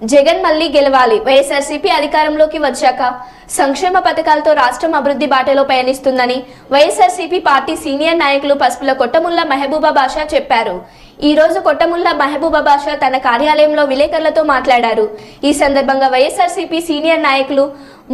జగన్ మళ్ళీ గెలవాలి. వైఎస్ఆర్సీపీ అధికారంలోకి వచ్చాక సంక్షేమ పథకాలతో రాష్ట్రం అభివృద్ధి బాటలో పయనిస్తుందని వైఎస్ఆర్సీపీ పార్టీ సీనియర్ నాయకులు పసుపుల కొట్టముల్లా మహబూబా బాషా చెప్పారు. ఈ రోజు కొట్టముల్లా మహబూబా బాషా తన కార్యాలయంలో విలేకరులతో మాట్లాడారు. ఈ సందర్భంగా వైఎస్ఆర్సీపీ సీనియర్ నాయకులు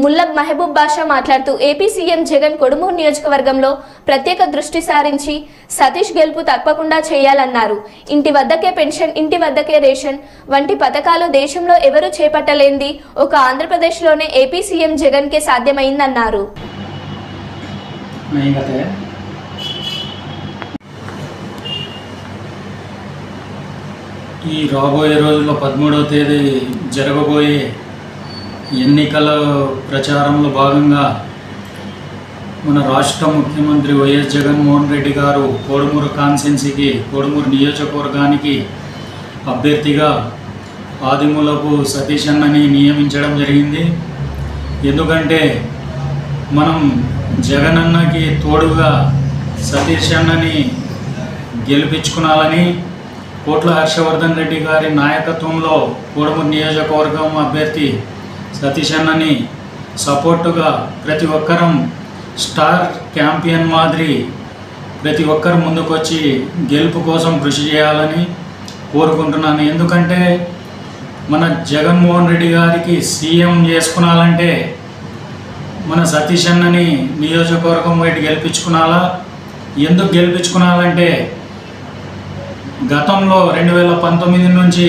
ముల్లబ్ మహబూబ్ బాషా మాట్లాడుతూ ఏపీ సీఎం జగన్ కొడుమూరు నియోజకవర్గంలో ప్రత్యేక దృష్టి సారించి సతీష్ గెలుపు తప్పకుండా చేయాలన్నారు. ఇంటి వద్దకే పెన్షన్ ఇంటి వద్దకే రేషన్ వంటి పథకాలు దేశంలో ఎవరూ చేపట్టలేంది ఒక ఆంధ్రప్రదేశ్లోనే ఏపీ సీఎం జగన్కే సాధ్యమైందన్నారు. ఈ రాబోయే రోజుల్లో పదమూడవ తేదీ జరగబోయే ఎన్నికల ప్రచారంలో భాగంగా మన రాష్ట్ర ముఖ్యమంత్రి వైఎస్ జగన్మోహన్ రెడ్డి గారు కోడుమూరు కాన్సెన్సీకి కోడుమూరు నియోజకవర్గానికి అభ్యర్థిగా ఆదిమూలపు సతీష్ అన్నని నియమించడం జరిగింది. ఎందుకంటే మనం జగనన్నకి తోడుగా సతీష్ అన్నని గెలిపించుకునాలని కోట్ల హర్షవర్ధన్ రెడ్డి గారి నాయకత్వంలో కోడమూరు నియోజకవర్గం అభ్యర్థి సతీష్ అన్నని సపోర్టుగా ప్రతి ఒక్కరం స్టార్ క్యాంపియన్ మాదిరి ప్రతి ఒక్కరు ముందుకొచ్చి గెలుపు కోసం కృషి చేయాలని కోరుకుంటున్నాను. ఎందుకంటే మన జగన్మోహన్ రెడ్డి గారికి సీఎం చేసుకునాలంటే మన సతీష్ అన్నని నియోజకవర్గం బయట గెలిపించుకునాలా ఎందుకు గెలిపించుకునాలంటే గతంలో రెండు వేల పంతొమ్మిది నుంచి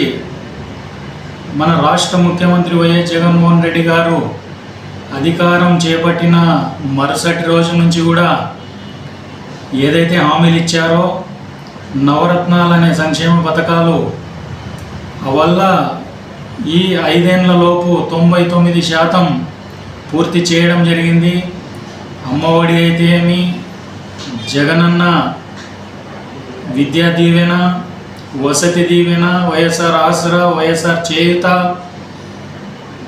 మన రాష్ట్ర ముఖ్యమంత్రి వైఎస్ జగన్మోహన్ రెడ్డి గారు అధికారం చేపట్టిన మరుసటి రోజు నుంచి కూడా ఏదైతే హామీలు ఇచ్చారో నవరత్నాలనే అనే సంక్షేమ పథకాలు వల్ల ఈ ఐదేళ్ళలోపు తొంభై తొమ్మిది శాతం పూర్తి చేయడం జరిగింది. అమ్మఒడి అయితే ఏమి? జగనన్న విద్యా దీవెన వసతి దీవెన వైఎస్ఆర్ ఆసరా వైఎస్ఆర్ చేయుత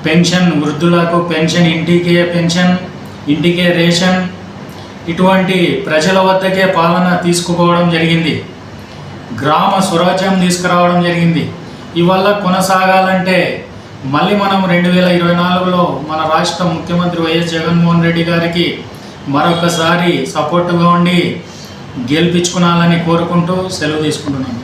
పెన్షన్ వృద్ధులకు పెన్షన్ ఇంటికే పెన్షన్ ఇంటికే రేషన్ ఇటువంటి ప్రజల వద్దకే పాలన తీసుకుపోవడం జరిగింది. గ్రామ స్వరాజ్యం తీసుకురావడం జరిగింది. ఇవల్ల కొనసాగాలంటే మళ్ళీ మనం రెండు వేల ఇరవై నాలుగులో మన రాష్ట్ర ముఖ్యమంత్రి వైఎస్ జగన్మోహన్ రెడ్డి గారికి మరొకసారి సపోర్టుగా ఉండి గెలిపించుకునాలని కోరుకుంటూ సెలవు తీసుకుంటున్నాను.